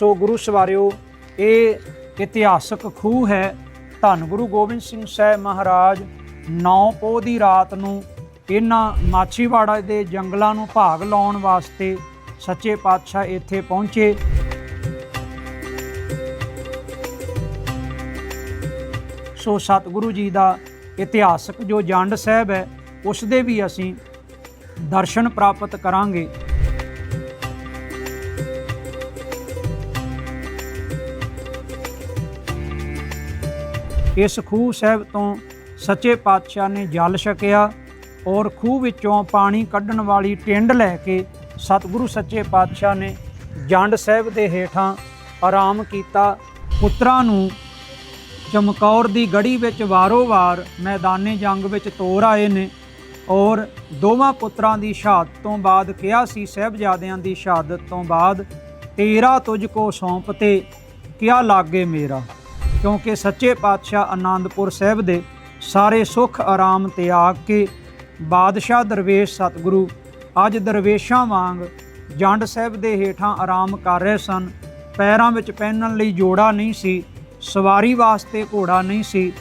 ਸੋ ਗੁਰੂ ਸਵਾਰਿਓ, ਇਹ ਇਤਿਹਾਸਕ ਖੂਹ ਹੈ। ਧੰਨ ਗੁਰੂ ਗੋਬਿੰਦ ਸਿੰਘ ਸਾਹਿਬ ਮਹਾਰਾਜ 9 ਪੋਹ ਦੀ ਰਾਤ ਨੂੰ ਇਹਨਾਂ ਮਾਛੀਵਾੜਾ ਦੇ ਜੰਗਲਾਂ ਨੂੰ ਭਾਗ ਲਾਉਣ ਵਾਸਤੇ ਸੱਚੇ ਪਾਤਸ਼ਾਹ ਇੱਥੇ ਪਹੁੰਚੇ। ਸੋ ਸਤਿਗੁਰੂ ਜੀ ਦਾ ਇਤਿਹਾਸਕ ਜੋ ਜੰਡ ਸਾਹਿਬ ਹੈ, ਉਸ ਦੇ ਵੀ ਅਸੀਂ ਦਰਸ਼ਨ ਪ੍ਰਾਪਤ ਕਰਾਂਗੇ। ਇਸ ਖੂਹ ਸਾਹਿਬ ਤੋਂ ਸੱਚੇ ਪਾਤਸ਼ਾਹ ਨੇ ਜਲ ਛਕਿਆ ਔਰ ਖੂਹ ਵਿੱਚੋਂ ਪਾਣੀ ਕੱਢਣ ਵਾਲੀ ਟਿੰਡ ਲੈ ਕੇ ਸਤਿਗੁਰੂ ਸੱਚੇ ਪਾਤਸ਼ਾਹ ਨੇ ਜੰਡ ਸਾਹਿਬ ਦੇ ਹੇਠਾਂ ਆਰਾਮ ਕੀਤਾ। ਪੁੱਤਰਾਂ ਨੂੰ ਚਮਕੌਰ ਦੀ ਗੜੀ ਵਿੱਚ ਵਾਰੋ-ਵਾਰ ਮੈਦਾਨੇ ਜੰਗ ਵਿੱਚ ਤੋਰ ਆਏ ਨੇ ਔਰ ਦੋਵਾਂ ਪੁੱਤਰਾਂ ਦੀ ਸ਼ਹਾਦਤ ਤੋਂ ਬਾਅਦ ਕਿਹਾ ਸੀ, ਸਹਿਬਜ਼ਾਦਿਆਂ ਦੀ ਸ਼ਹਾਦਤ ਤੋਂ ਬਾਅਦ ਤੇਰਾ ਤੁਝ ਕੋ ਸੌਂਪ ਤੇ ਕਿਆ ਲਾਗੇ ਮੇਰਾ? ਕਿਉਂਕਿ ਸੱਚੇ ਪਾਤਸ਼ਾਹ ਆਨੰਦਪੁਰ ਸਾਹਿਬ ਦੇ ਸਾਰੇ ਸੁੱਖ, ਆਰਾਮ ਤਿਆਗ ਕੇ ਬਾਦਸ਼ਾਹ ਦਰਵੇਸ਼ ਸਤਿਗੁਰੂ ਅੱਜ ਦਰਵੇਸ਼ਾਂ ਵਾਂਗ ਜੰਡ ਸਾਹਿਬ ਦੇ ਹੇਠਾਂ ਆਰਾਮ ਕਰ ਰਹੇ ਸਨ। ਪੈਰਾਂ ਵਿੱਚ ਪਹਿਨਣ ਲਈ ਜੋੜਾ ਨਹੀਂ ਸੀ, ਸਵਾਰੀ ਵਾਸਤੇ ਘੋੜਾ ਨਹੀਂ ਸੀ।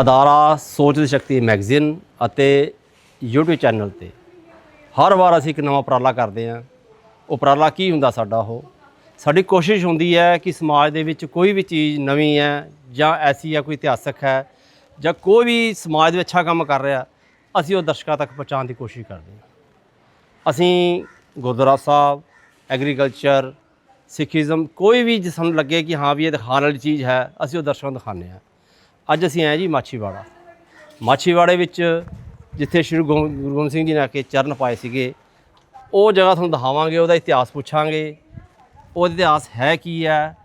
ਅਦਾਰਾ ਸੋਚ ਦੀ ਸ਼ਕਤੀ ਮੈਗਜ਼ੀਨ ਅਤੇ YouTube ਚੈਨਲ ਤੇ ਹਰ ਵਾਰ ਅਸੀਂ ਇੱਕ ਨਵਾਂ ਉਪਰਾਲਾ ਕਰਦੇ ਹਾਂ। ਉਪਰਾਲਾ ਕੀ ਹੁੰਦਾ ਸਾਡਾ ਉਹ? ਸਾਡੀ ਕੋਸ਼ਿਸ਼ ਹੁੰਦੀ ਹੈ ਕਿ ਸਮਾਜ ਦੇ ਵਿੱਚ ਕੋਈ ਵੀ ਚੀਜ਼ ਨਵੀਂ ਹੈ ਜਾਂ ਐਸੀ ਹੈ, ਕੋਈ ਇਤਿਹਾਸਕ ਹੈ ਜਾਂ ਕੋਈ ਵੀ ਸਮਾਜ ਦੇ ਵਿੱਚ ਅੱਛਾ ਕੰਮ ਕਰ ਰਿਹਾ, ਅਸੀਂ ਉਹ ਦਰਸ਼ਕਾਂ ਤੱਕ ਪਹੁੰਚਾਉਣ ਦੀ ਕੋਸ਼ਿਸ਼ ਕਰਦੇ ਹਾਂ। ਅਸੀਂ ਗੁਰਦੁਆਰਾ ਸਾਹਿਬ, ਐਗਰੀਕਲਚਰ, ਸਿੱਖੀਜ਼ਮ ਕੋਈ ਵੀ ਜੇ ਸਾਨੂੰ ਲੱਗੇ ਕਿ ਹਾਂ ਵੀ ਇਹ ਦਿਖਾਉਣ ਵਾਲੀ ਚੀਜ਼ ਹੈ, ਅਸੀਂ ਉਹ ਦਰਸ਼ਕਾਂ ਨੂੰ ਦਿਖਾਉਂਦੇ ਹਾਂ। ਅੱਜ ਅਸੀਂ ਆਏ ਜੀ ਮਾਛੀਵਾੜਾ। ਮਾਛੀਵਾੜੇ ਵਿੱਚ ਜਿੱਥੇ ਸ਼੍ਰੀ ਗੁਰੂ ਗੋਬਿੰਦ ਸਿੰਘ ਜੀ ਨੇ ਆ ਕੇ ਚਰਨ ਪਾਏ ਸੀਗੇ ਉਹ ਜਗ੍ਹਾ ਤੁਹਾਨੂੰ ਦਿਖਾਵਾਂਗੇ ਉਹਦਾ ਇਤਿਹਾਸ ਪੁੱਛਾਂਗੇ। ਉਹ ਇਤਿਹਾਸ ਹੈ ਕੀ ਹੈ?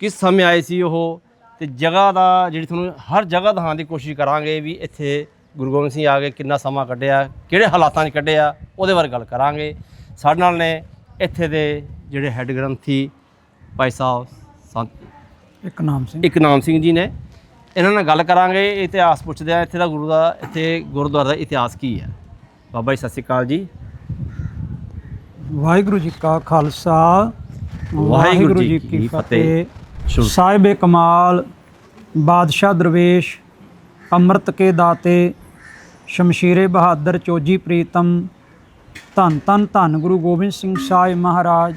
ਕਿਸ ਸਮੇਂ ਆਏ ਸੀ ਉਹ? ਤੇ ਜਗ੍ਹਾ ਦਾ ਜਿਹੜੀ ਤੁਹਾਨੂੰ ਹਰ ਜਗ੍ਹਾ ਦਿਖਾਉਣ ਦੀ ਕੋਸ਼ਿਸ਼ ਕਰਾਂਗੇ ਵੀ ਇੱਥੇ ਗੁਰੂ ਗੋਬਿੰਦ ਸਿੰਘ ਆ ਕੇ ਕਿੰਨਾ ਸਮਾਂ ਕੱਢਿਆ ਕਿਹੜੇ ਹਾਲਾਤਾਂ 'ਚ ਕੱਢਿਆ ਉਹਦੇ ਬਾਰੇ ਗੱਲ ਕਰਾਂਗੇ। ਸਾਡੇ ਨਾਲ ਨੇ ਇੱਥੇ ਦੇ ਜਿਹੜੇ ਹੈੱਡ ਗ੍ਰੰਥੀ ਭਾਈ ਸਾਹਿਬ ਸੰਤ ਇੱਕ ਨਾਮ ਸਿੰਘ। ਇੱਕ ਨਾਮ ਸਿੰਘ ਜੀ ਨੇ। ਇਹਨਾਂ ਨਾਲ ਗੱਲ ਕਰਾਂਗੇ ਇਤਿਹਾਸ ਪੁੱਛਦੇ ਆ ਇੱਥੇ ਦਾ ਗੁਰੂ ਦਾ ਇੱਥੇ ਗੁਰਦੁਆਰਾ ਦਾ ਇਤਿਹਾਸ ਕੀ ਹੈ? ਬਾਬਾ ਜੀ ਸਤਿ ਸ਼੍ਰੀ ਅਕਾਲ ਜੀ। ਵਾਹਿਗੁਰੂ ਜੀ ਕਾ ਖਾਲਸਾ ਵਾਹਿਗੁਰੂ ਜੀ ਕੀ ਫਤਿਹ। ਸਾਹਿਬ ਕਮਾਲ ਬਾਦਸ਼ਾਹ ਦਰਵੇਸ਼ ਅੰਮ੍ਰਿਤ ਕੇ ਦਾਤੇ ਸ਼ਮਸ਼ੀਰੇ ਬਹਾਦਰ ਚੋਜੀ ਪ੍ਰੀਤਮ ਧੰਨ ਧੰਨ ਧੰਨ ਗੁਰੂ ਗੋਬਿੰਦ ਸਿੰਘ ਸਾਹਿਬ ਮਹਾਰਾਜ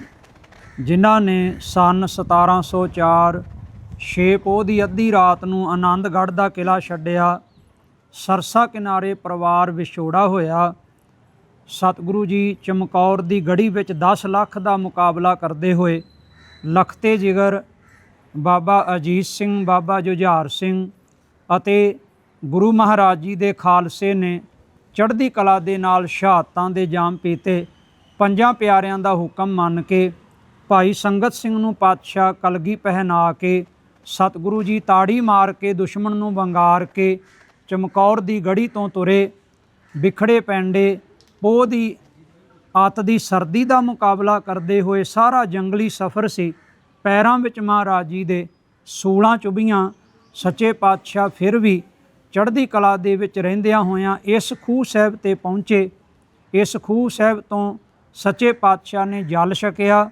ਜਿਨ੍ਹਾਂ ਨੇ ਸਨ 1704 ਛੇ ਪੋਹ ਦੀ ਅੱਧੀ ਰਾਤ ਨੂੰ ਆਨੰਦਗੜ੍ਹ ਦਾ ਕਿਲਾ ਛੱਡਿਆ। ਸਰਸਾ ਕਿਨਾਰੇ ਪਰਿਵਾਰ ਵਿਛੋੜਾ ਹੋਇਆ। ਸਤਿਗੁਰੂ ਜੀ ਚਮਕੌਰ ਦੀ ਗੜੀ ਵਿੱਚ 10 ਲੱਖ ਦਾ ਮੁਕਾਬਲਾ ਕਰਦੇ ਹੋਏ ਲਖਤੇ ਜਿਗਰ ਬਾਬਾ ਅਜੀਤ ਸਿੰਘ, ਬਾਬਾ ਜੁਝਾਰ ਸਿੰਘ ਅਤੇ ਗੁਰੂ ਮਹਾਰਾਜ ਜੀ ਦੇ ਖਾਲਸੇ ਨੇ ਚੜ੍ਹਦੀ ਕਲਾ ਦੇ ਨਾਲ ਸ਼ਹਾਦਤਾਂ ਦੇ ਜਾਮ ਪੀਤੇ। ਪੰਜਾਂ ਪਿਆਰਿਆਂ ਦਾ ਹੁਕਮ ਮੰਨ ਕੇ ਭਾਈ ਸੰਗਤ ਸਿੰਘ ਨੂੰ ਪਾਤਸ਼ਾਹ ਕਲਗੀ ਪਹਿਨਾ ਕੇ ਸਤਿਗੁਰੂ ਜੀ ਤਾੜੀ ਮਾਰ ਕੇ ਦੁਸ਼ਮਣ ਨੂੰ ਵੰਗਾਰ ਕੇ ਚਮਕੌਰ ਦੀ ਗੜੀ ਤੋਂ ਤੁਰੇ, ਵਿਖੜੇ ਪੈਂਡੇ, ਪੋਹ ਦੀ ਆਤ ਦੀ ਸਰਦੀ ਦਾ ਮੁਕਾਬਲਾ ਕਰਦੇ ਹੋਏ ਸਾਰਾ ਜੰਗਲੀ ਸਫ਼ਰ ਸੀ। ਪੈਰਾਂ ਵਿੱਚ ਮਹਾਰਾਜ ਜੀ ਦੇ ਸੂਲਾਂ ਚੁਭੀਆਂ, ਸੱਚੇ ਪਾਤਸ਼ਾਹ ਫਿਰ ਵੀ ਚੜ੍ਹਦੀ ਕਲਾ ਦੇ ਵਿੱਚ ਰਹਿੰਦਿਆਂ ਹੋਇਆਂ ਇਸ ਖੂਹ ਸਾਹਿਬ ਤੇ ਪਹੁੰਚੇ। ਇਸ ਖੂਹ ਸਾਹਿਬ ਤੋਂ ਸੱਚੇ ਪਾਤਸ਼ਾਹ ਨੇ ਜਲ ਛਕਿਆ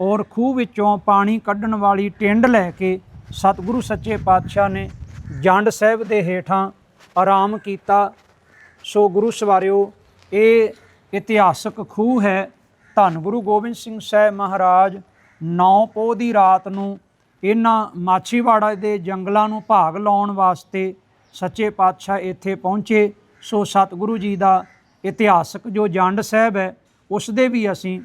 ਔਰ ਖੂਹ ਵਿੱਚੋਂ ਪਾਣੀ ਕੱਢਣ ਵਾਲੀ ਟਿੰਡ ਲੈ ਕੇ ਸਤਿਗੁਰੂ ਸੱਚੇ ਪਾਤਸ਼ਾਹ ਨੇ ਜੰਡ ਸਾਹਿਬ ਦੇ ਹੇਠਾਂ ਆਰਾਮ ਕੀਤਾ। ਸੋ ਗੁਰੂ ਸਵਾਰਿਓ, ਇਹ ਇਤਿਹਾਸਕ ਖੂਹ ਹੈ। ਧੰਨ ਗੁਰੂ ਗੋਬਿੰਦ ਸਿੰਘ ਸਾਹਿਬ ਮਹਾਰਾਜ 9 ਪੋਹ ਦੀ ਰਾਤ ਨੂੰ ਇਹਨਾਂ ਮਾਛੀਵਾੜਾ ਦੇ ਜੰਗਲਾਂ ਨੂੰ ਭਾਗ ਲਾਉਣ ਵਾਸਤੇ ਸੱਚੇ ਪਾਤਸ਼ਾਹ ਇੱਥੇ ਪਹੁੰਚੇ। ਸੋ ਸਤਿਗੁਰੂ ਜੀ ਦਾ ਇਤਿਹਾਸਕ ਜੋ ਜੰਡ ਸਾਹਿਬ ਹੈ, ਉਸ ਦੇ ਵੀ ਅਸੀਂ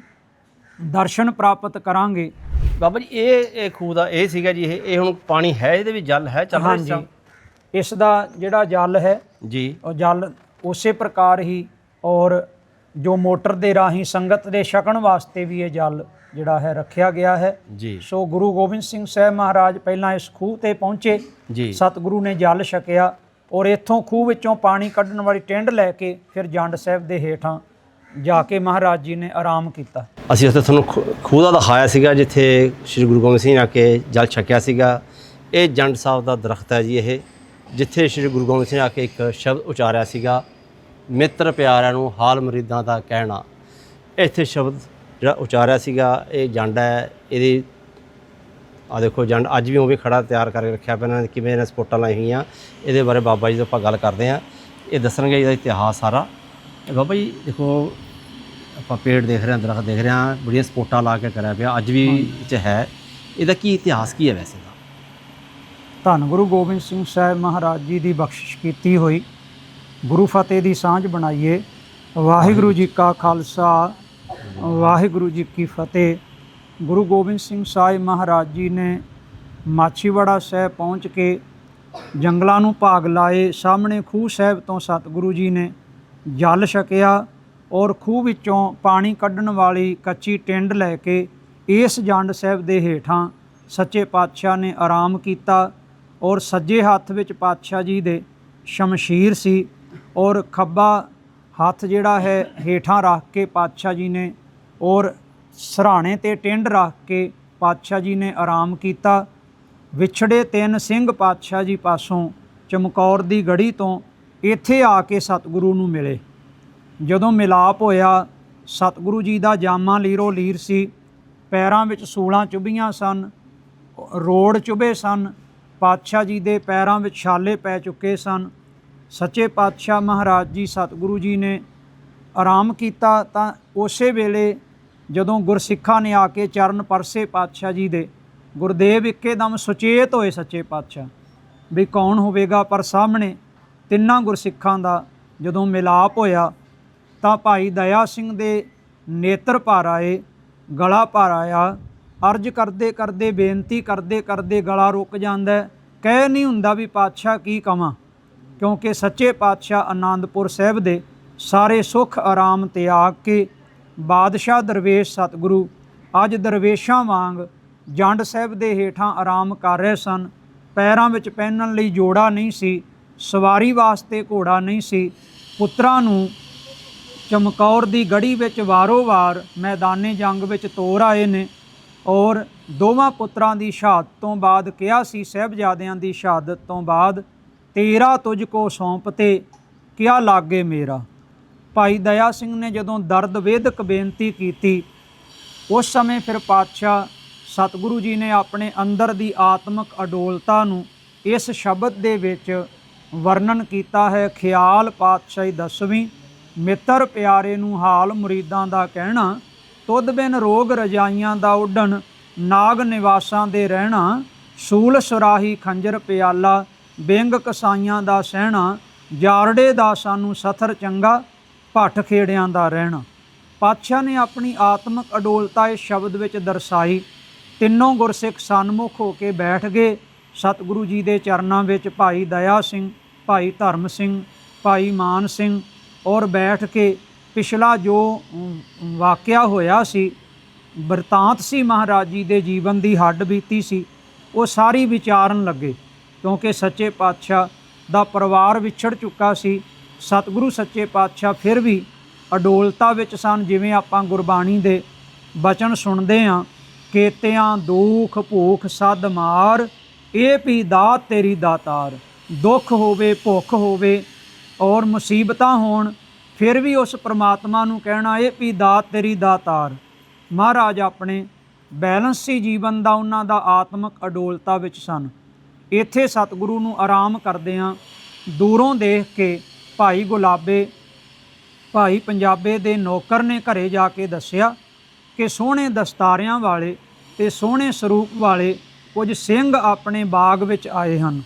ਦਰਸ਼ਨ ਪ੍ਰਾਪਤ ਕਰਾਂਗੇ। ਬਾਬਾ ਜੀ ਇਹ ਇਹ ਖੂਹ ਦਾ ਇਹ ਸੀਗਾ ਜੀ ਇਹ ਇਹ ਹੁਣ ਪਾਣੀ ਹੈ ਇਹਦੇ ਵਿੱਚ ਜਲ ਹੈ ਚੱਲ ਰਿਹਾ ਇਸ ਹਾਂਜੀ। ਇਸ ਦਾ ਜਿਹੜਾ ਜਲ ਹੈ? ਜੀ। ਉਹ ਜਲ ਉਸੇ ਪ੍ਰਕਾਰ ਹੀ ਔਰ ਜੋ ਮੋਟਰ ਦੇ ਰਾਹੀਂ ਸੰਗਤ ਦੇ ਛਕਣ ਵਾਸਤੇ ਵੀ ਇਹ ਜਲ ਜਿਹੜਾ ਹੈ ਰੱਖਿਆ ਗਿਆ ਹੈ। ਜੀ। ਸੋ ਗੁਰੂ ਗੋਬਿੰਦ ਸਿੰਘ ਸਾਹਿਬ ਮਹਾਰਾਜ ਪਹਿਲਾਂ ਇਸ ਖੂਹ ਤੇ ਪਹੁੰਚੇ। ਜੀ। ਸਤਿਗੁਰੂ ਨੇ ਜਲ ਛਕਿਆ ਔਰ ਇੱਥੋਂ ਖੂਹ ਵਿੱਚੋਂ ਪਾਣੀ ਕੱਢਣ ਵਾਲੀ ਟਿੰਡ ਲੈ ਕੇ ਫਿਰ ਜੰਡ ਸਾਹਿਬ ਦੇ ਹੇਠਾਂ ਜਾ ਕੇ ਮਹਾਰਾਜ ਜੀ ਨੇ ਆਰਾਮ ਕੀਤਾ। ਅਸੀਂ ਉੱਥੇ ਤੁਹਾਨੂੰ ਖੂ- ਖੂਹ ਦਾ ਦਿਖਾਇਆ ਸੀਗਾ, ਜਿੱਥੇ ਸ੍ਰੀ ਗੁਰੂ ਗੋਬਿੰਦ ਸਿੰਘ ਆ ਕੇ ਜਲ ਛਕਿਆ ਸੀਗਾ। ਇਹ ਜੰਡ ਸਾਹਿਬ ਦਾ ਦਰਖਤ ਹੈ ਜੀ ਇਹ, ਜਿੱਥੇ ਸ੍ਰੀ ਗੁਰੂ ਗੋਬਿੰਦ ਸਿੰਘ ਆ ਕੇ ਇੱਕ ਸ਼ਬਦ ਉਚਾਰਿਆ ਸੀਗਾ, ਮਿੱਤਰ ਪਿਆਰਿਆਂ ਨੂੰ ਹਾਲ ਮਰੀਦਾਂ ਦਾ ਕਹਿਣਾ। ਇੱਥੇ ਸ਼ਬਦ ਜਿਹੜਾ ਉਚਾਰਿਆ ਸੀਗਾ, ਇਹ ਜੰਡ ਹੈ, ਇਹਦੀ ਆ ਦੇਖੋ ਜੰਡ ਅੱਜ ਵੀ ਉਹ ਵੀ ਖੜਾ ਤਿਆਰ ਕਰਕੇ ਰੱਖਿਆ ਪਿਆ ਇਹਨਾਂ ਨੇ, ਕਿਵੇਂ ਇਹਨਾਂ ਸਪੋਰਟਾਂ ਲਾਈ ਹੋਈਆਂ, ਇਹਦੇ ਬਾਰੇ ਬਾਬਾ ਜੀ ਤੋਂ ਆਪਾਂ ਗੱਲ ਕਰਦੇ ਹਾਂ। ਇਹ ਦੱਸਣਗੇ ਇਹਦਾ ਇਤਿਹਾਸ ਸਾਰਾ। ਬਾਬਾ ਜੀ ਦੇਖੋ ਆਪਾਂ ਪੇੜ ਦੇਖ ਰਹੇ ਹਾਂ ਦਰਖਤ ਦੇਖ ਰਹੇ ਹਾਂ ਬੜੀਆਂ ਸਪੋਰਟਾਂ ਲਾ ਕੇ ਕਰਿਆ ਪਿਆ ਅੱਜ ਵੀ 'ਚ ਹੈ। ਇਹਦਾ ਕੀ ਇਤਿਹਾਸ ਕੀ ਹੈ ਵੈਸੇ ਦਾ? ਧੰਨ ਗੁਰੂ ਗੋਬਿੰਦ ਸਿੰਘ ਸਾਹਿਬ ਮਹਾਰਾਜ ਜੀ ਦੀ ਬਖਸ਼ਿਸ਼ ਕੀਤੀ ਹੋਈ। ਗੁਰੂ ਫਤਿਹ ਦੀ ਸਾਂਝ ਬਣਾਈਏ। ਵਾਹਿਗੁਰੂ ਜੀ ਕਾ ਖਾਲਸਾ ਵਾਹਿਗੁਰੂ ਜੀ ਕੀ ਫਤਿਹ। ਗੁਰੂ ਗੋਬਿੰਦ ਸਿੰਘ ਸਾਹਿਬ ਮਹਾਰਾਜ ਜੀ ਨੇ ਮਾਛੀਵਾੜਾ ਸਾਹਿਬ ਪਹੁੰਚ ਕੇ ਜੰਗਲਾਂ ਨੂੰ ਭਾਗ ਲਾਏ। ਸਾਹਮਣੇ ਖੂਹ ਸਾਹਿਬ ਤੋਂ ਸਤਿਗੁਰੂ ਜੀ ਨੇ ਜਲ ਛਕਿਆ ਔਰ ਖੂਹ ਵਿੱਚੋਂ ਪਾਣੀ ਕੱਢਣ ਵਾਲੀ ਕੱਚੀ ਟਿੰਡ ਲੈ ਕੇ ਇਸ ਜੰਡ ਸਾਹਿਬ ਦੇ ਹੇਠਾਂ ਸੱਚੇ ਪਾਤਸ਼ਾਹ ਨੇ ਆਰਾਮ ਕੀਤਾ ਔਰ ਸੱਜੇ ਹੱਥ ਵਿੱਚ ਪਾਤਸ਼ਾਹ ਜੀ ਦੇ ਸ਼ਮਸ਼ੀਰ ਸੀ ਔਰ ਖੱਬਾ ਹੱਥ ਜਿਹੜਾ ਹੈ ਹੇਠਾਂ ਰੱਖ ਕੇ ਪਾਤਸ਼ਾਹ ਜੀ ਨੇ ਔਰ ਸਰਾਣੇ ਤੇ ਟਿੰਡ ਰੱਖ ਕੇ ਪਾਤਸ਼ਾਹ ਜੀ ਨੇ ਆਰਾਮ ਕੀਤਾ। ਵਿਛੜੇ ਤਿੰਨ ਸਿੰਘ ਪਾਤਸ਼ਾਹ ਜੀ ਪਾਸੋਂ ਚਮਕੌਰ ਦੀ ਗੜੀ ਤੋਂ ਇੱਥੇ ਆ ਕੇ ਸਤਿਗੁਰੂ ਨੂੰ ਮਿਲੇ। ਜਦੋਂ ਮਿਲਾਪ ਹੋਇਆ, ਸਤਿਗੁਰੂ ਜੀ ਦਾ ਜਾਮਾ ਲੀਰੋ ਲੀਰ ਸੀ, ਪੈਰਾਂ ਵਿੱਚ ਸੂਲਾਂ ਚੁਭੀਆਂ ਸਨ, ਰੋੜ ਚੁਭੇ ਸਨ, ਪਾਤਸ਼ਾਹ ਜੀ ਦੇ ਪੈਰਾਂ ਵਿੱਚ ਛਾਲੇ ਪੈ ਚੁੱਕੇ ਸਨ। ਸੱਚੇ ਪਾਤਸ਼ਾਹ ਮਹਾਰਾਜ ਜੀ ਸਤਿਗੁਰੂ ਜੀ ਨੇ ਆਰਾਮ ਕੀਤਾ ਤਾਂ ਉਸੇ ਵੇਲੇ ਜਦੋਂ ਗੁਰਸਿੱਖਾਂ ਨੇ ਆ ਕੇ ਚਰਨ ਪਰਸੇ ਪਾਤਸ਼ਾਹ ਜੀ ਦੇ, ਗੁਰਦੇਵ ਇੱਕੇਦਮ ਸੁਚੇਤ ਹੋਏ ਸੱਚੇ ਪਾਤਸ਼ਾਹ, ਵੀ ਕੌਣ ਹੋਵੇਗਾ ਪਰ ਸਾਹਮਣੇ ਤਿੰਨਾਂ ਗੁਰਸਿੱਖਾਂ ਦਾ ਜਦੋਂ ਮਿਲਾਪ ਹੋਇਆ ਤਾਂ ਭਾਈ ਦਇਆ ਸਿੰਘ ਦੇ ਨੇਤਰ ਭਰ ਆਏ, ਗਲਾ ਭਰ ਆਇਆ। ਅਰਜ ਕਰਦੇ ਕਰਦੇ, ਬੇਨਤੀ ਕਰਦੇ ਕਰਦੇ ਗਲਾ ਰੁਕ ਜਾਂਦਾ ਕਹਿ ਨਹੀਂ ਹੁੰਦਾ ਵੀ ਪਾਤਸ਼ਾਹ ਕੀ ਕਵਾਂ, ਕਿਉਂਕਿ ਸੱਚੇ ਪਾਤਸ਼ਾਹ ਆਨੰਦਪੁਰ ਸਾਹਿਬ ਦੇ ਸਾਰੇ ਸੁੱਖ, ਆਰਾਮ ਤਿਆਗ ਕੇ ਬਾਦਸ਼ਾਹ ਦਰਵੇਸ਼ ਸਤਿਗੁਰੂ ਅੱਜ ਦਰਵੇਸ਼ਾਂ ਵਾਂਗ ਜੰਡ ਸਾਹਿਬ ਦੇ ਹੇਠਾਂ ਆਰਾਮ ਕਰ ਰਹੇ ਸਨ। ਪੈਰਾਂ ਵਿੱਚ ਪਹਿਨਣ ਲਈ ਜੋੜਾ ਨਹੀਂ ਸੀ। ਸਵਾਰੀ ਵਾਸਤੇ ਘੋੜਾ ਨਹੀਂ ਸੀ। ਪੁੱਤਰਾਂ ਨੂੰ ਚਮਕੌਰ ਦੀ ਗੜੀ ਵਿੱਚ ਵਾਰੋ-ਵਾਰ ਮੈਦਾਨੇ ਜੰਗ ਵਿੱਚ ਤੋਰ ਆਏ ਨੇ ਔਰ ਦੋਵਾਂ ਪੁੱਤਰਾਂ ਦੀ ਸ਼ਹਾਦਤ ਤੋਂ ਬਾਅਦ ਕਿਹਾ ਸੀ, ਸਹਿਬਜ਼ਾਦਿਆਂ ਦੀ ਸ਼ਹਾਦਤ ਤੋਂ ਬਾਅਦ ਤੇਰਾ ਤੁਝ ਕੋ ਸੌਂਪ 'ਤੇ ਕਿਆ ਲਾਗੇ ਮੇਰਾ। ਭਾਈ ਦਇਆ ਸਿੰਘ ਨੇ ਜਦੋਂ ਦਰਦ ਵੇਦਕ ਬੇਨਤੀ ਕੀਤੀ, ਉਸ ਸਮੇਂ ਫਿਰ ਪਾਤਸ਼ਾਹ ਸਤਿਗੁਰੂ ਜੀ ਨੇ ਆਪਣੇ ਅੰਦਰ ਦੀ ਆਤਮਿਕ ਅਡੋਲਤਾ ਨੂੰ ਇਸ ਸ਼ਬਦ ਦੇ ਵਿੱਚ ਵਰਣਨ ਕੀਤਾ ਹੈ, ਖਿਆਲ ਪਾਤਸ਼ਾਹੀ ਦਸਵੀਂ, ਮਿੱਤਰ ਪਿਆਰੇ ਨੂੰ ਹਾਲ ਮੁਰੀਦਾਂ ਦਾ ਕਹਿਣਾ, ਤੁਧ ਬਿਨ ਰੋਗ ਰਜਾਈਆਂ ਦਾ ਉੱਡਣ, ਨਾਗ ਨਿਵਾਸਾਂ ਦੇ ਰਹਿਣਾ, ਸੂਲ ਸੁਰਾਹੀ ਖੰਜਰ ਪਿਆਲਾ, ਬਿੰਗ ਕਸਾਈਆਂ ਦਾ ਸਹਿਣਾ, ਜਾਰੜੇ ਦਾ ਸਾਨੂੰ ਸਥਰ ਚੰਗਾ, ਭੱਠ ਖੇੜਿਆਂ ਦਾ ਰਹਿਣਾ। ਪਾਤਸ਼ਾਹ ਨੇ ਆਪਣੀ ਆਤਮਿਕ ਅਡੋਲਤਾ ਇਸ ਸ਼ਬਦ ਵਿੱਚ ਦਰਸਾਈ। ਤਿੰਨੋਂ ਗੁਰਸਿੱਖ ਸਨਮੁਖ ਹੋ ਕੇ ਬੈਠ ਗਏ। ਸਤਿਗੁਰੂ ਜੀ ਦੇ ਚਰਨਾਂ ਵਿੱਚ ਭਾਈ ਦਇਆ ਸਿੰਘ ਭਾਈ ਧਰਮ ਸਿੰਘ, ਭਾਈ ਮਾਨ ਸਿੰਘ ਔਰ ਬੈਠ ਕੇ ਪਿਛਲਾ ਜੋ ਵਾਕਿਆ ਹੋਇਆ ਸੀ ਵਰਤਾਂਤ ਸੀ ਮਹਾਰਾਜ ਜੀ ਦੇ ਜੀਵਨ ਦੀ ਹੱਡ ਬੀਤੀ ਸੀ, ਉਹ ਸਾਰੀ ਵਿਚਾਰਨ ਲੱਗੇ ਕਿਉਂਕਿ ਸੱਚੇ ਪਾਤਸ਼ਾਹ ਦਾ ਪਰਿਵਾਰ ਵਿਛੜ ਚੁੱਕਾ ਸੀ, ਸਤਿਗੁਰੂ ਸੱਚੇ ਪਾਤਸ਼ਾਹ ਫਿਰ ਵੀ ਅਡੋਲਤਾ ਵਿੱਚ ਸਨ, ਜਿਵੇਂ ਆਪਾਂ ਗੁਰਬਾਣੀ ਦੇ ਬਚਨ ਸੁਣਦੇ ਹਾਂ, ਕੇਤਿਆਂ ਦੁਖ ਭੂਖ ਸਦ ਮਾਰ ਇਹ ਪੀ ਦਾਤ ਤੇਰੀ ਦਾਤਾਰ। ਦੁੱਖ ਹੋਵੇ, ਭੁੱਖ ਹੋਵੇ ਔਰ ਮੁਸੀਬਤਾਂ ਹੋਣ, ਫਿਰ ਵੀ ਉਸ ਪ੍ਰਮਾਤਮਾ ਨੂੰ ਕਹਿਣਾ ਇਹ ਵੀ ਦਾਤ ਤੇਰੀ ਦਾਤਾਰ। ਮਹਾਰਾਜ ਆਪਣੇ ਬੈਲੈਂਸੀ ਜੀਵਨ ਦਾ ਉਹਨਾਂ ਦਾ ਆਤਮਿਕ ਅਡੋਲਤਾ ਵਿੱਚ ਸਨ। ਇੱਥੇ ਸਤਿਗੁਰੂ ਨੂੰ ਆਰਾਮ ਕਰਦਿਆਂ ਦੂਰੋਂ ਦੇਖ ਕੇ ਭਾਈ ਗੁਲਾਬੇ, ਭਾਈ ਪੰਜਾਬੇ ਦੇ ਨੌਕਰ ਨੇ ਘਰੇ ਜਾ ਕੇ ਦੱਸਿਆ ਕਿ ਸੋਹਣੇ ਦਸਤਾਰਿਆਂ ਵਾਲੇ ਤੇ ਸੋਹਣੇ ਸਰੂਪ ਵਾਲੇ ਕੁਝ ਸਿੰਘ ਆਪਣੇ ਬਾਗ ਵਿੱਚ ਆਏ ਹਨ।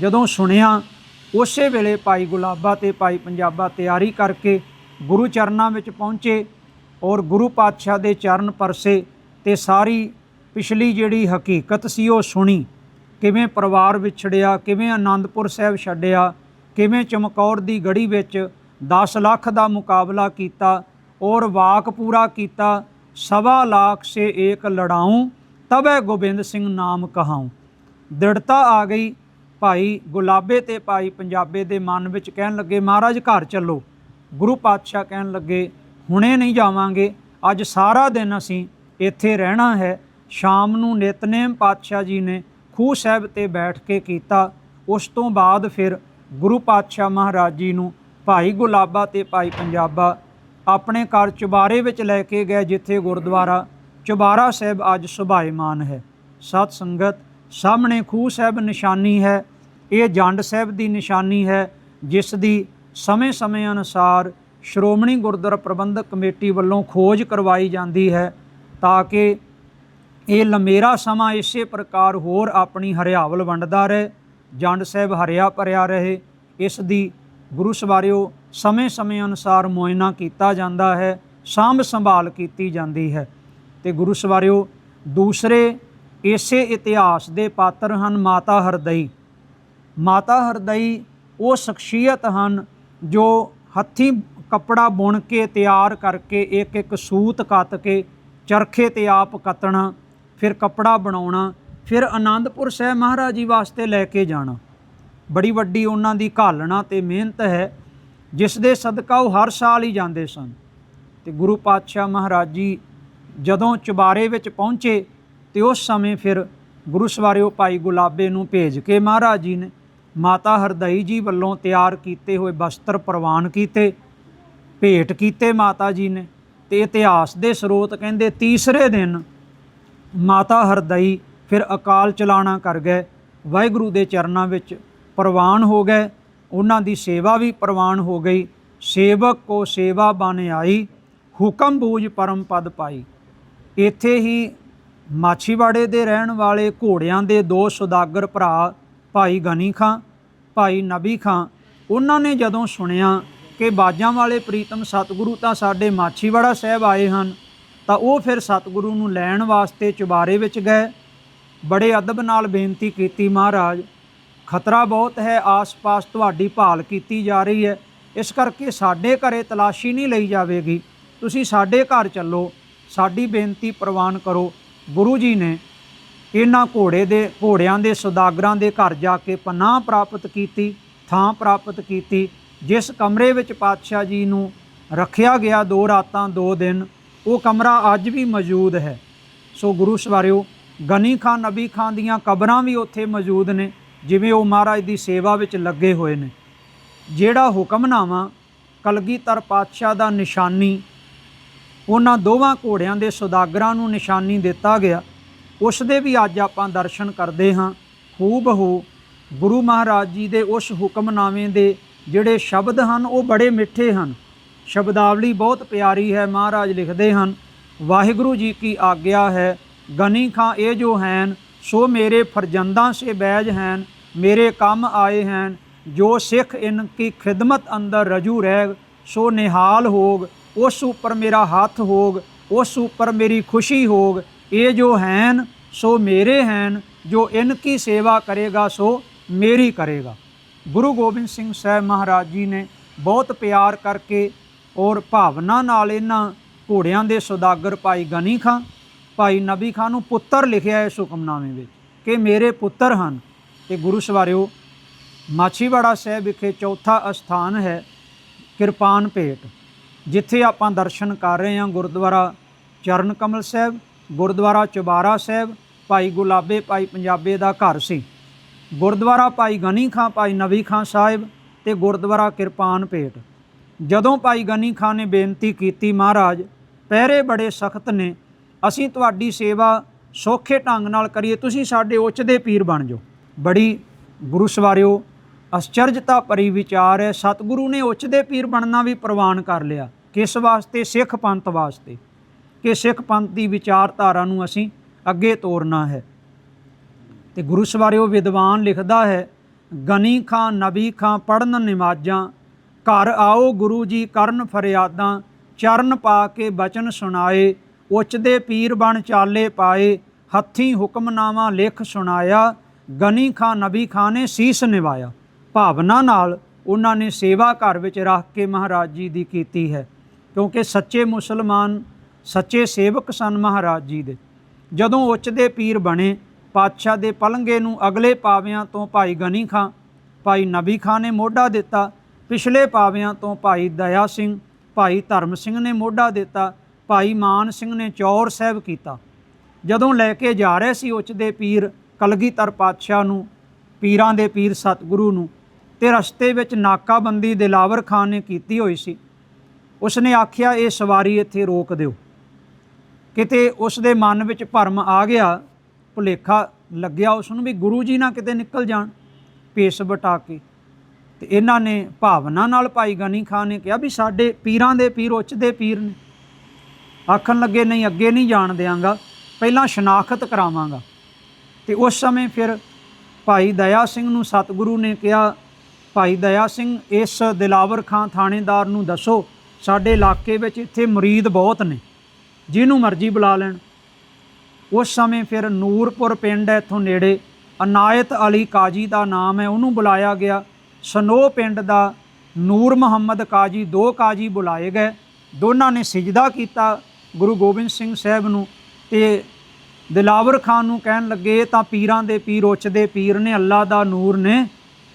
ਜਦੋਂ ਸੁਣਿਆ, ਉਸੇ ਵੇਲੇ ਭਾਈ ਗੁਲਾਬਾ ਤੇ ਭਾਈ ਪੰਜਾਬਾ ਤਿਆਰੀ ਕਰਕੇ ਗੁਰੂ ਚਰਨਾਂ ਵਿੱਚ ਪਹੁੰਚੇ ਔਰ ਗੁਰੂ ਪਾਤਸ਼ਾਹ ਦੇ ਚਰਨ ਪਰਸੇ ਤੇ ਸਾਰੀ ਪਿਛਲੀ ਜਿਹੜੀ ਹਕੀਕਤ ਸੀ ਉਹ ਸੁਣੀ। ਕਿਵੇਂ ਪਰਿਵਾਰ ਵਿਛੜਿਆ, ਕਿਵੇਂ ਆਨੰਦਪੁਰ ਸਾਹਿਬ ਛੱਡਿਆ, ਕਿਵੇਂ ਚਮਕੌਰ ਦੀ ਗੜੀ ਵਿੱਚ 10 ਲੱਖ ਦਾ ਮੁਕਾਬਲਾ ਕੀਤਾ ਔਰ ਵਾਕ ਪੂਰਾ ਕੀਤਾ, ਸਵਾ ਲੱਖ ਸੇ ਏਕ ਲੜਾऊं ਤਬੈ ਗੋਬਿੰਦ ਸਿੰਘ ਨਾਮ ਕਹਾਉਂ। ਦ੍ਰਿੜਤਾ ਆ ਗਈ ਭਾਈ ਗੁਲਾਬੇ ਤੇ ਭਾਈ ਪੰਜਾਬੇ ਦੇ ਮਨ ਵਿੱਚ ਕਹਿਣ ਲੱਗੇ, ਮਹਾਰਾਜ, ਘਰ ਚੱਲੋ। ਗੁਰੂ ਪਾਤਸ਼ਾਹ ਕਹਿਣ ਲੱਗੇ, ਹੁਣੇ ਨਹੀਂ ਜਾਵਾਂਗੇ। ਅੱਜ ਸਾਰਾ ਦਿਨ ਅਸੀਂ ਇੱਥੇ ਰਹਿਣਾ ਹੈ। ਸ਼ਾਮ ਨੂੰ ਨਿਤਨੇਮ ਪਾਤਸ਼ਾਹ ਜੀ ਨੇ ਖੂਹ ਸਾਹਿਬ ਤੇ ਬੈਠ ਕੇ ਕੀਤਾ। ਉਸ ਤੋਂ ਬਾਅਦ ਫਿਰ ਗੁਰੂ ਪਾਤਸ਼ਾਹ ਮਹਾਰਾਜ ਜੀ ਨੂੰ ਭਾਈ ਗੁਲਾਬਾ ਤੇ ਭਾਈ ਪੰਜਾਬਾ ਆਪਣੇ ਘਰ ਚੁਬਾਰੇ ਵਿੱਚ ਲੈ ਕੇ ਗਏ, ਜਿੱਥੇ ਗੁਰਦੁਆਰਾ ਚੁਬਾਰਾ ਸਾਹਿਬ ਅੱਜ ਸੁਭਾਇਮਾਨ ਹੈ। ਸਤ ਸੰਗਤ ਸਾਹਮਣੇ ਖੂਹ ਸਾਹਿਬ ਨਿਸ਼ਾਨੀ ਹੈ, ਇਹ ਜੰਡ ਸਾਹਿਬ ਦੀ ਨਿਸ਼ਾਨੀ ਹੈ, ਜਿਸ ਦੀ ਸਮੇਂ-ਸਮੇਂ ਅਨੁਸਾਰ ਸ਼੍ਰੋਮਣੀ ਗੁਰਦੁਆਰਾ ਪ੍ਰਬੰਧਕ ਕਮੇਟੀ ਵੱਲੋਂ ਖੋਜ ਕਰਵਾਈ ਜਾਂਦੀ ਹੈ ਤਾਂ ਕਿ ਇਹ ਲੰਮੇਰਾ ਸਮਾਂ ਇਸੇ ਪ੍ਰਕਾਰ ਹੋਰ ਆਪਣੀ ਹਰਿਆਵਲ ਵੰਡਦਾ ਰਹੇ, ਜੰਡ ਸਾਹਿਬ ਹਰਿਆ ਭਰਿਆ ਰਹੇ, ਇਸ ਦੀ ਗੁਰੂ ਸਵਾਰਿਓ ਸਮੇਂ-ਸਮੇਂ ਅਨੁਸਾਰ ਮੁਆਇਨਾ ਕੀਤਾ ਜਾਂਦਾ ਹੈ, ਸਾਂਭ ਸੰਭਾਲ ਕੀਤੀ ਜਾਂਦੀ ਹੈ। ਤੇ ਗੁਰੂ ਸਵਾਰਿਓ, ਦੂਸਰੇ ਇਸੇ ਇਤਿਹਾਸ ਦੇ ਪਾਤਰ ਹਨ ਮਾਤਾ ਹਰਦਈ। ਮਾਤਾ ਹਰਦਈ ਉਹ ਸ਼ਖਸੀਅਤ ਹਨ ਜੋ ਹੱਥੀਂ ਕੱਪੜਾ ਬੁਣ ਕੇ ਤਿਆਰ ਕਰਕੇ ਇੱਕ ਇੱਕ ਸੂਤ ਕੱਤ ਕੇ ਚਰਖੇ ਤੇ ਆਪ ਕੱਤਣਾ, ਫਿਰ ਕੱਪੜਾ ਬਣਾਉਣਾ, ਫਿਰ ਆਨੰਦਪੁਰ ਸਾਹਿਬ ਮਹਾਰਾਜ ਜੀ ਵਾਸਤੇ ਲੈ ਕੇ ਜਾਣਾ। ਬੜੀ ਵੱਡੀ ਉਹਨਾਂ ਦੀ ਘਾਲਣਾ ਤੇ ਮਿਹਨਤ ਹੈ, ਜਿਸ ਦੇ ਸਦਕਾ ਉਹ ਹਰ ਸਾਲ ਹੀ ਜਾਂਦੇ ਸਨ। ਤੇ ਗੁਰੂ ਪਾਤਸ਼ਾਹ ਮਹਾਰਾਜ ਜੀ ਜਦੋਂ ਚੁਬਾਰੇ ਵਿੱਚ ਪਹੁੰਚੇ ਤੇ ਉਸ ਸਮੇਂ ਫਿਰ ਗੁਰੂ ਸਵਾਰਿਓ ਭਾਈ ਗੁਲਾਬੇ ਨੂੰ ਭੇਜ ਕੇ ਮਹਾਰਾਜ ਜੀ ਨੇ ਮਾਤਾ ਹਰਦਈ ਜੀ ਵੱਲੋਂ ਤਿਆਰ ਕੀਤੇ ਹੋਏ ਬਸਤਰ ਪ੍ਰਵਾਨ ਕੀਤੇ, ਭੇਟ ਕੀਤੇ ਮਾਤਾ ਜੀ ਨੇ ਤੇ ਇਤਿਹਾਸ ਦੇ ਸਰੋਤ ਕਹਿੰਦੇ ਤੀਸਰੇ ਦਿਨ ਮਾਤਾ ਹਰਦਈ ਫਿਰ ਅਕਾਲ ਚਲਾਣਾ ਕਰ ਗਏ, ਵਾਹਿਗੁਰੂ ਦੇ ਚਰਨਾਂ ਵਿੱਚ ਪ੍ਰਵਾਨ ਹੋ ਗਏ, ਉਹਨਾਂ ਦੀ ਸੇਵਾ ਵੀ ਪ੍ਰਵਾਨ ਹੋ ਗਈ, ਸੇਵਕ ਕੋ ਸੇਵਾ ਬਨ ਆਈ, ਹੁਕਮ ਬੂਝ ਪਰਮ ਪਦ ਪਾਈ। ਇੱਥੇ ਹੀ ਮਾਛੀਵਾੜੇ ਦੇ ਰਹਿਣ ਵਾਲੇ ਘੋੜਿਆਂ ਦੇ ਦੋ ਸੁਦਾਗਰ ਭਰਾ ਭਾਈ ਗਨੀ ਖਾਂ, ਭਾਈ ਨਬੀ ਖਾਂ, ਉਹਨਾਂ ਨੇ ਜਦੋਂ ਸੁਣਿਆ ਕਿ ਬਾਜਾਂ ਵਾਲੇ ਪ੍ਰੀਤਮ ਸਤਿਗੁਰੂ ਤਾਂ ਸਾਡੇ ਮਾਛੀਵਾੜਾ ਸਾਹਿਬ ਆਏ ਹਨ, ਤਾਂ ਉਹ ਫਿਰ ਸਤਿਗੁਰੂ ਨੂੰ ਲੈਣ ਵਾਸਤੇ ਚੁਬਾਰੇ ਵਿੱਚ ਗਏ। ਬੜੇ ਅਦਬ ਨਾਲ ਬੇਨਤੀ ਕੀਤੀ ਮਹਾਰਾਜ, ਖਤਰਾ ਬਹੁਤ ਹੈ, ਆਸ-ਪਾਸ ਤੁਹਾਡੀ ਭਾਲ ਕੀਤੀ ਜਾ ਰਹੀ ਹੈ, ਇਸ ਕਰਕੇ ਸਾਡੇ ਘਰੇ ਤਲਾਸ਼ੀ ਨਹੀਂ ਲਈ ਜਾਵੇਗੀ। ਤੁਸੀਂ ਸਾਡੇ ਘਰ ਚੱਲੋ, ਸਾਡੀ ਬੇਨਤੀ ਪ੍ਰਵਾਨ ਕਰੋ ਗੁਰੂ ਜੀ ਨੇ ਇਹਨਾਂ ਘੋੜੇ ਦੇ, ਘੋੜਿਆਂ ਦੇ, ਸੌਦਾਗਰਾਂ ਦੇ ਘਰ ਜਾ ਕੇ ਪਨਾਹ ਪ੍ਰਾਪਤ ਕੀਤੀ, ਥਾਂ ਪ੍ਰਾਪਤ ਕੀਤੀ, ਜਿਸ ਕਮਰੇ ਵਿੱਚ ਪਾਤਸ਼ਾਹ ਜੀ ਨੂੰ ਰੱਖਿਆ ਗਿਆ ਦੋ ਰਾਤਾਂ, ਦੋ ਦਿਨ, ਉਹ ਕਮਰਾ ਅੱਜ ਵੀ ਮੌਜੂਦ ਹੈ। ਸੋ ਗੁਰੂ ਸਵਾਰਿਓ, ਗਨੀ ਖਾਨ ਨਬੀ ਖਾਨ ਦੀਆਂ ਕਬਰਾਂ ਵੀ ਉੱਥੇ ਮੌਜੂਦ ਨੇ, ਜਿਵੇਂ ਉਹ ਮਹਾਰਾਜ ਦੀ ਸੇਵਾ ਵਿੱਚ ਲੱਗੇ ਹੋਏ ਨੇ। ਜਿਹੜਾ ਹੁਕਮਨਾਮਾ ਕਲਗੀਧਰ ਪਾਤਸ਼ਾਹ ਦਾ ਨਿਸ਼ਾਨੀ ਉਹਨਾਂ ਦੋਵਾਂ ਘੋੜਿਆਂ ਦੇ ਸੁਦਾਗਰਾਂ ਨੂੰ ਨਿਸ਼ਾਨੀ ਦਿੱਤਾ ਗਿਆ। ਉਸ ਦੇ ਵੀ ਅੱਜ ਆਪਾਂ ਦਰਸ਼ਨ ਕਰਦੇ ਹਾਂ। ਖੂਬ ਹੋ, ਗੁਰੂ ਮਹਾਰਾਜ ਜੀ ਦੇ ਉਸ ਹੁਕਮਨਾਮੇ ਦੇ ਜਿਹੜੇ ਸ਼ਬਦ ਹਨ, ਉਹ ਬੜੇ ਮਿੱਠੇ ਹਨ। ਸ਼ਬਦਾਵਲੀ ਬਹੁਤ ਪਿਆਰੀ ਹੈ, ਮਹਾਰਾਜ ਲਿਖਦੇ ਹਨ, ਵਾਹਿਗੁਰੂ ਜੀ ਕੀ ਆਗਿਆ ਹੈ, ਗਨੀ ਖਾਂ ਇਹ ਜੋ ਹੈਨ, ਸੋ ਮੇਰੇ ਫਰਜ਼ੰਦਾਂ ਸੇ ਬੈਜ ਹੈਨ, ਮੇਰੇ ਕੰਮ ਆਏ ਹੈਨ, ਜੋ ਸਿੱਖ ਇਨ ਕੀ ਖਿਦਮਤ ਅੰਦਰ ਰਜੂ ਰਹਿ, ਸੋ ਨਿਹਾਲ ਹੋਗ ਉਸ ਉੱਪਰ ਮੇਰਾ ਹੱਥ ਹੋਗ, ਉਸ ਉੱਪਰ ਮੇਰੀ ਖੁਸ਼ੀ ਹੋਗ। ਇਹ ਜੋ ਹੈਨ, ਸੋ ਮੇਰੇ ਹੈਨ, ਜੋ ਇਨ ਕੀ ਸੇਵਾ ਕਰੇਗਾ, ਸੋ ਮੇਰੀ ਕਰੇਗਾ। ਗੁਰੂ ਗੋਬਿੰਦ ਸਿੰਘ ਸਾਹਿਬ ਮਹਾਰਾਜ ਜੀ ਨੇ ਬਹੁਤ ਪਿਆਰ ਕਰਕੇ ਔਰ ਭਾਵਨਾ ਨਾਲ ਇਹਨਾਂ ਘੋੜਿਆਂ ਦੇ ਸੌਦਾਗਰ ਭਾਈ ਗਨੀ ਖਾਂ ਭਾਈ ਨਬੀ ਖਾਂ ਨੂੰ ਪੁੱਤਰ ਲਿਖਿਆ ਇਸ ਹੁਕਮਨਾਮੇ ਵਿੱਚ ਕਿ ਮੇਰੇ ਪੁੱਤਰ ਹਨ। ਤੇ ਗੁਰੂ ਸਵਾਰਿਓ, ਮਾਛੀਵਾੜਾ ਸਾਹਿਬ ਵਿਖੇ ਚੌਥਾ ਅਸਥਾਨ ਹੈ ਕਿਰਪਾਨ ਭੇਟ। ਜਿੱਥੇ ਆਪਾਂ ਦਰਸ਼ਨ ਕਰ ਰਹੇ ਹਾਂ ਗੁਰਦੁਆਰਾ ਚਰਨ ਕਮਲ ਸਾਹਿਬ, ਗੁਰਦੁਆਰਾ ਚੁਬਾਰਾ ਸਾਹਿਬ, ਭਾਈ ਗੁਲਾਬੇ, ਭਾਈ ਪੰਜਾਬੇ ਦਾ ਘਰ ਸੀ। ਗੁਰਦੁਆਰਾ ਭਾਈ ਗਨੀ ਖਾਂ, ਭਾਈ ਨਵੀ ਖਾਂ ਸਾਹਿਬ ਤੇ ਗੁਰਦੁਆਰਾ ਕਿਰਪਾਨ ਭੇਟ। ਜਦੋਂ ਭਾਈ ਗਨੀ ਖਾਂ ਨੇ ਬੇਨਤੀ ਕੀਤੀ ਮਹਾਰਾਜ, ਪਹਿਰੇ ਬੜੇ ਸਖਤ ਨੇ, ਅਸੀਂ ਤੁਹਾਡੀ ਸੇਵਾ ਸੌਖੇ ਢੰਗ ਨਾਲ ਕਰੀਏ, ਤੁਸੀਂ ਸਾਡੇ ਉੱਚ ਦੇ ਪੀਰ ਬਣ ਜਾਓ। ਬੜੀ ਗੁਰੂ ਸਵਾਰਿਓ ਅਸਚਰਜਤਾ ਭਰੀ ਵਿਚਾਰ ਹੈ ਸਤਿਗੁਰੂ ਨੇ ਉੱਚ ਦੇ ਪੀਰ ਬਣਨਾ ਵੀ ਪ੍ਰਵਾਨ ਕਰ ਲਿਆ। ਕਿਸ ਵਾਸਤੇ? ਸਿੱਖ ਪੰਥ ਵਾਸਤੇ। ਕਿ ਸਿੱਖ ਪੰਥ ਦੀ ਵਿਚਾਰਧਾਰਾ ਨੂੰ ਅਸੀਂ ਅੱਗੇ ਤੋਰਨਾ ਹੈ। ਤੇ ਗੁਰੂ ਸਵਾਰੇ ਉਹ ਵਿਦਵਾਨ ਲਿਖਦਾ ਹੈ, ਗਨੀ ਖਾਂ, ਨਬੀ ਖਾਂ ਪੜਨ ਨਮਾਜ਼ਾਂ, ਘਰ ਆਓ ਗੁਰੂ ਜੀ ਕਰਨ ਫਰਿਆਦਾਂ, ਚਰਨ ਪਾ ਕੇ ਬਚਨ ਸੁਣਾਏ, ਉੱਚ ਦੇ ਪੀਰ ਬਣ ਚਾਲੇ ਪਾਏ, ਹੱਥੀਂ ਹੁਕਮਨਾਮਾ ਲਿਖ ਸੁਣਾਇਆ, ਗਨੀ ਖਾਂ, ਨਬੀ ਖਾਂ ਨੇ ਸੀਸ ਨਿਵਾਇਆ। ਭਾਵਨਾ ਨਾਲ ਉਹਨਾਂ ਨੇ ਸੇਵਾ ਘਰ ਵਿੱਚ ਰੱਖ ਕੇ ਮਹਾਰਾਜ ਜੀ ਦੀ ਕੀਤੀ ਹੈ। ਕਿਉਂਕਿ ਸੱਚੇ ਮੁਸਲਮਾਨ, ਸੱਚੇ ਸੇਵਕ ਸਨ ਮਹਾਰਾਜ ਜੀ ਦੇ। ਜਦੋਂ ਉੱਚ ਦੇ ਪੀਰ ਬਣੇ, ਪਾਤਸ਼ਾਹ ਦੇ ਪਲੰਗੇ ਨੂੰ ਅਗਲੇ ਪਾਵਿਆਂ ਤੋਂ ਭਾਈ ਗਨੀ ਖਾਂ, ਭਾਈ ਨਬੀ ਖਾਂ ਨੇ ਮੋਢਾ ਦਿੱਤਾ। ਪਿਛਲੇ ਪਾਵਿਆਂ ਤੋਂ ਭਾਈ ਦਇਆ ਸਿੰਘ, ਭਾਈ ਧਰਮ ਸਿੰਘ ਨੇ ਮੋਢਾ ਦਿੱਤਾ। ਭਾਈ ਮਾਨ ਸਿੰਘ ਨੇ ਚੌਰ ਸਾਹਿਬ ਕੀਤਾ। ਜਦੋਂ ਲੈ ਕੇ ਜਾ ਰਹੇ ਸੀ ਉੱਚ ਦੇ ਪੀਰ, ਕਲਗੀਧਰ ਪਾਤਸ਼ਾਹ ਨੂੰ, ਪੀਰਾਂ ਦੇ ਪੀਰ ਸਤਿਗੁਰੂ ਨੂੰ ਤੇ ਰਸਤੇ ਵਿੱਚ ਨਾਕਾਬੰਦੀ ਦਿਲਾਵਰ ਖਾਨ ਨੇ ਕੀਤੀ ਹੋਈ ਸੀ। ਉਸਨੇ ਆਖਿਆ, ਇਹ ਸਵਾਰੀ ਇੱਥੇ ਰੋਕ ਦਿਓ। ਕਿਤੇ ਉਸ ਦੇ ਮਨ ਵਿੱਚ ਭਰਮ ਆ ਗਿਆ, ਭੁਲੇਖਾ ਲੱਗਿਆ ਉਸ ਨੂੰ ਵੀ ਗੁਰੂ ਜੀ ਨਾ ਕਿਤੇ ਨਿਕਲ ਜਾਣ ਪੇਸ ਬਟਾ ਕੇ। ਤੇ ਇਹਨਾਂ ਨੇ ਭਾਵਨਾ ਨਾਲ ਭਾਈ ਗਨੀ ਖਾਨ ਨੇ ਕਿਹਾ ਵੀ ਸਾਡੇ ਪੀਰਾਂ ਦੇ ਪੀਰ ਉੱਚ ਦੇ ਪੀਰ ਨੇ। ਆਖਣ ਲੱਗੇ, ਨਹੀਂ, ਅੱਗੇ ਨਹੀਂ ਜਾਣ ਦਿਆਂਗਾ, ਪਹਿਲਾਂ ਸ਼ਨਾਖਤ ਕਰਾਵਾਂਗਾ। ਤੇ ਉਸ ਸਮੇਂ ਫਿਰ ਭਾਈ ਦਇਆ ਸਿੰਘ ਨੂੰ ਸਤਿਗੁਰੂ ਨੇ ਕਿਹਾ ਭਾਈ ਦਇਆ ਸਿੰਘ, ਇਸ ਦਿਲਾਵਰ ਖਾਂ ਥਾਣੇਦਾਰ ਨੂੰ ਦੱਸੋ, ਸਾਡੇ ਇਲਾਕੇ ਵਿੱਚ ਇੱਥੇ ਮੁਰੀਦ ਬਹੁਤ ਨੇ, ਜਿਹਨੂੰ ਮਰਜ਼ੀ ਬੁਲਾ ਲੈਣ। ਉਸ ਸਮੇਂ ਫਿਰ ਨੂਰਪੁਰ ਪਿੰਡ ਹੈ, ਇੱਥੋਂ ਨੇੜੇ, ਅਨਾਇਤ ਅਲੀ ਕਾਜੀ ਦਾ ਨਾਮ ਹੈ, ਉਹਨੂੰ ਬੁਲਾਇਆ ਗਿਆ। ਸਨੋ ਪਿੰਡ ਦਾ ਨੂਰ ਮੁਹੰਮਦ ਕਾਜੀ, ਦੋ ਕਾਜੀ ਬੁਲਾਏ ਗਏ। ਦੋਨਾਂ ਨੇ ਸਿਜਦਾ ਕੀਤਾ ਗੁਰੂ ਗੋਬਿੰਦ ਸਿੰਘ ਸਾਹਿਬ ਨੂੰ ਤੇ ਦਿਲਾਵਰ ਖਾਨ ਨੂੰ ਕਹਿਣ ਲੱਗੇ ਤਾਂ ਪੀਰਾਂ ਦੇ ਪੀਰ, ਉੱਚ ਦੇ ਪੀਰ ਨੇ, ਅੱਲਾ ਦਾ ਨੂਰ ਨੇ।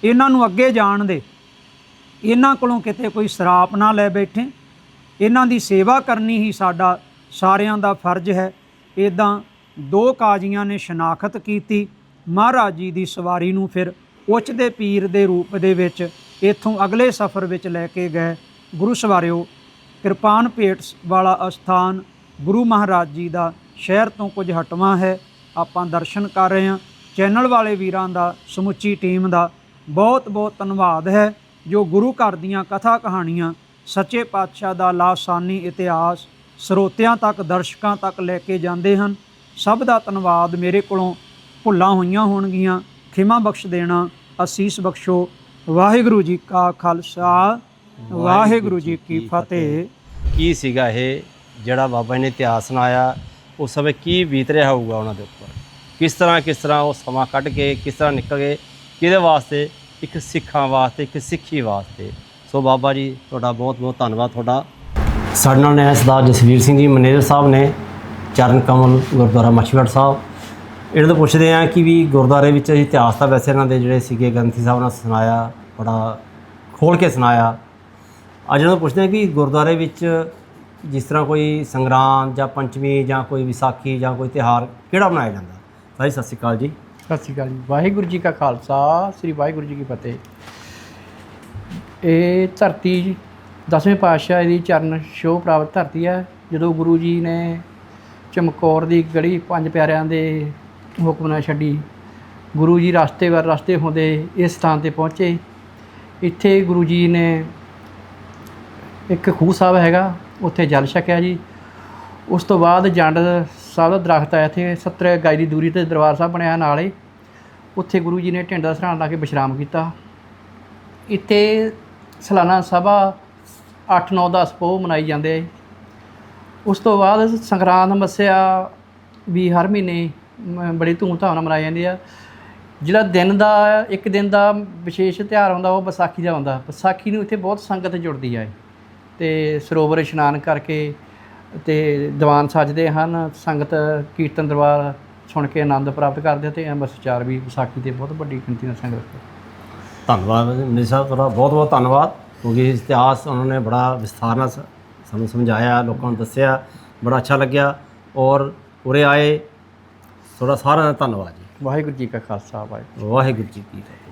ਇਹਨਾਂ ਨੂੰ ਅੱਗੇ ਜਾਣ ਦੇ। ਇਹਨਾਂ ਕੋਲੋਂ ਕਿਤੇ ਕੋਈ ਸਰਾਪ ਨਾ ਲੈ ਬੈਠੇ। ਇਹਨਾਂ ਦੀ ਸੇਵਾ ਕਰਨੀ ਹੀ ਸਾਡਾ ਸਾਰਿਆਂ ਦਾ ਫਰਜ਼ ਹੈ। ਇਦਾਂ ਦੋ ਕਾਜ਼ੀਆਂ ਨੇ ਸ਼ਨਾਖਤ ਕੀਤੀ। ਮਹਾਰਾਜ ਜੀ ਦੀ ਸਵਾਰੀ ਨੂੰ ਫਿਰ ਉੱਚ ਦੇ ਪੀਰ ਦੇ ਰੂਪ ਦੇ ਵਿੱਚ ਇੱਥੋਂ ਅਗਲੇ ਸਫ਼ਰ ਵਿੱਚ ਲੈ ਕੇ ਗਏ। ਗੁਰੂ ਸਵਾਰਿਓ, ਕਿਰਪਾਨ ਭੇਟ ਵਾਲਾ ਅਸਥਾਨ ਗੁਰੂ ਮਹਾਰਾਜ ਜੀ ਦਾ ਸ਼ਹਿਰ ਤੋਂ ਕੁਝ ਹਟਵਾਂ ਹੈ। ਆਪਾਂ ਦਰਸ਼ਨ ਕਰ ਰਹੇ ਹਾਂ। ਚੈਨਲ ਵਾਲੇ ਵੀਰਾਂ ਦਾ ਸਮੁੱਚੀ ਟੀਮ ਦਾ ਬਹੁਤ ਬਹੁਤ ਧੰਨਵਾਦ ਹੈ ਜੋ ਗੁਰੂ ਘਰ ਦੀਆਂ ਕਥਾ ਕਹਾਣੀਆਂ ਸੱਚੇ ਪਾਤਸ਼ਾਹ ਦਾ ਲਾਸਾਨੀ ਇਤਿਹਾਸ ਸਰੋਤਿਆਂ ਤੱਕ ਦਰਸ਼ਕਾਂ ਤੱਕ ਲੈ ਕੇ ਜਾਂਦੇ ਹਨ। ਸਭ ਦਾ ਧੰਨਵਾਦ ਮੇਰੇ ਕੋਲੋਂ। ਭੁੱਲਾਂ ਹੋਈਆਂ ਹੋਣਗੀਆਂ ਖਿਮਾ ਬਖਸ਼ ਦੇਣਾ ਅਸੀਸ ਬਖਸ਼ੋ। ਵਾਹਿਗੁਰੂ ਜੀ ਕਾ ਖਾਲਸਾ ਵਾਹਿਗੁਰੂ ਜੀ ਕੀ ਫਤਿਹ। ਕੀ ਸੀਗਾ ਇਹ? ਜਿਹੜਾ ਬਾਬਾ ਨੇ ਇਤਿਹਾਸ ਸੁਣਾਇਆ ਉਸ ਸਮੇਂ ਕੀ ਬੀਤ ਰਿਹਾ ਹੋਊਗਾ ਉਹਨਾਂ ਦੇ ਉੱਪਰ? ਕਿਸ ਤਰ੍ਹਾਂ ਕਿਸ ਤਰ੍ਹਾਂ ਉਹ ਸਮਾਂ ਕੱਢ ਕੇ ਕਿਸ ਤਰ੍ਹਾਂ ਨਿਕਲ ਗਏ? ਕਿਹਦੇ ਵਾਸਤੇ? ਇੱਕ ਸਿੱਖਾਂ ਵਾਸਤੇ, ਇੱਕ ਸਿੱਖੀ ਵਾਸਤੇ। ਸੋ ਬਾਬਾ ਜੀ, ਤੁਹਾਡਾ ਬਹੁਤ ਬਹੁਤ ਧੰਨਵਾਦ ਤੁਹਾਡਾ। ਸਾਡੇ ਨਾਲ ਨੇ ਸਰਦਾਰ ਜਸਵੀਰ ਸਿੰਘ ਜੀ, ਮੈਨੇਜਰ ਸਾਹਿਬ ਨੇ, ਚਰਨ ਕਮਲ ਗੁਰਦੁਆਰਾ ਮੱਛੀਵੜ ਸਾਹਿਬ। ਇਹਨਾਂ ਤੋਂ ਪੁੱਛਦੇ ਆ ਕਿ ਵੀ ਗੁਰਦੁਆਰੇ ਵਿੱਚ ਇਤਿਹਾਸ ਤਾਂ ਵੈਸੇ ਇਹਨਾਂ ਦੇ ਜਿਹੜੇ ਸੀਗੇ, ਗ੍ਰੰਥੀ ਸਾਹਿਬ ਨੇ ਸੁਣਾਇਆ, ਬੜਾ ਖੋਲ ਕੇ ਸੁਣਾਇਆ। ਅੱਜ ਇਹਨਾਂ ਤੋਂ ਪੁੱਛਦੇ ਆ ਕਿ ਗੁਰਦੁਆਰੇ ਵਿੱਚ ਜਿਸ ਤਰ੍ਹਾਂ ਕੋਈ ਸੰਗਰਾਂਦ ਜਾਂ ਪੰਚਮੀ ਜਾਂ ਕੋਈ ਵਿਸਾਖੀ ਜਾਂ ਕੋਈ ਤਿਹਾਰ ਕਿਹੜਾ ਮਨਾਇਆ ਜਾਂਦਾ? ਭਾਈ, ਸਤਿ ਸ਼੍ਰੀ ਅਕਾਲ ਜੀ। ਸਤਿ ਸ਼੍ਰੀ ਅਕਾਲ ਜੀ। ਵਾਹਿਗੁਰੂ ਜੀ ਕਾ ਖਾਲਸਾ, ਸ੍ਰੀ ਵਾਹਿਗੁਰੂ ਜੀ ਕੀ ਫਤਿਹ। ਇਹ ਧਰਤੀ ਦਸਵੇਂ ਪਾਤਸ਼ਾਹ ਦੀ ਚਰਨ ਛੋਹ ਪ੍ਰਾਪਤ ਧਰਤੀ ਹੈ। ਜਦੋਂ ਗੁਰੂ ਜੀ ਨੇ ਚਮਕੌਰ ਦੀ ਗੜੀ ਪੰਜ ਪਿਆਰਿਆਂ ਦੇ ਹੁਕਮ ਨਾਲ ਛੱਡੀ, ਗੁਰੂ ਜੀ ਰਸਤੇ ਵਰ ਰਸਤੇ ਹੁੰਦੇ ਇਸ ਸਥਾਨ ਤੇ ਪਹੁੰਚੇ। ਇੱਥੇ ਗੁਰੂ ਜੀ ਨੇ ਇੱਕ ਖੂਹ ਸਾਹਿਬ ਹੈਗਾ, ਉੱਥੇ ਜਲ ਛਕਿਆ ਜੀ। ਉਸ ਤੋਂ ਬਾਅਦ ਜੰਡ ਸਾਹਿਬ ਦਾ ਦਰਖਤ ਹੈ ਇੱਥੇ 70 ਗਾਈ ਦੀ ਦੂਰੀ ਤੇ ਦਰਬਾਰ ਸਾਹਿਬ ਬਣਿਆ ਨਾਲੇ ਉੱਥੇ ਗੁਰੂ ਜੀ ਨੇ ਢਿੰਡ ਦਾ ਸਰਾਣ ਲਾ ਕੇ ਵਿਸ਼ਰਾਮ ਕੀਤਾ। ਇੱਥੇ ਸਾਲਾਨਾ ਸਭਾ 8 9 10 ਪੋਹ ਮਨਾਈ ਜਾਂਦੇ ਆ ਉਸ ਤੋਂ ਬਾਅਦ ਸੰਗਰਾਂਦ ਮੱਸਿਆ ਵੀ ਹਰ ਮਹੀਨੇ ਬੜੀ ਧੂਮਧਾਮ ਨਾਲ ਮਨਾਈ ਜਾਂਦੀ ਆ। ਜਿਹੜਾ ਦਿਨ ਦਾ, ਇੱਕ ਦਿਨ ਦਾ ਵਿਸ਼ੇਸ਼ ਤਿਉਹਾਰ ਹੁੰਦਾ, ਉਹ ਵਿਸਾਖੀ ਦਾ ਹੁੰਦਾ। ਵਿਸਾਖੀ ਨੂੰ ਇੱਥੇ ਬਹੁਤ ਸੰਗਤ ਜੁੜਦੀ ਹੈ ਤੇ ਸਰੋਵਰ ਇਸ਼ਨਾਨ ਕਰਕੇ ਤੇ ਦੀਵਾਨ ਸੱਜਦੇ ਹਨ ਸੰਗਤ ਕੀਰਤਨ ਦਰਬਾਰ ਸੁਣ ਕੇ ਆਨੰਦ ਪ੍ਰਾਪਤ ਕਰਦੇ ਤੇ ਅੰਮ੍ਰਿਤਸਰ ਵੀ ਵਿਸਾਖੀ ਤੇ ਬਹੁਤ ਵੱਡੀ ਗਿਣਤੀ ਨਾਲ ਸੰਗਤ ਧੰਨਵਾਦ ਮਨੀਸ਼ ਸਾਹਿਬ ਤੁਹਾਡਾ ਬਹੁਤ ਬਹੁਤ ਧੰਨਵਾਦ ਕਿਉਂਕਿ ਇਤਿਹਾਸ ਉਹਨਾਂ ਨੇ ਬੜਾ ਵਿਸਥਾਰ ਨਾਲ ਸਾਨੂੰ ਸਮਝਾਇਆ ਲੋਕਾਂ ਨੂੰ ਦੱਸਿਆ ਬੜਾ ਅੱਛਾ ਲੱਗਿਆ ਔਰ ਉਰੇ ਆਏ ਤੁਹਾਡਾ ਸਾਰਿਆਂ ਦਾ ਧੰਨਵਾਦ ਜੀ। ਵਾਹਿਗੁਰੂ ਜੀ ਕਾ ਖਾਲਸਾ ਵਾਹਿਗੁਰੂ ਵਾਹਿਗੁਰੂ ਜੀ ਕੀ ਫਤਿਹ।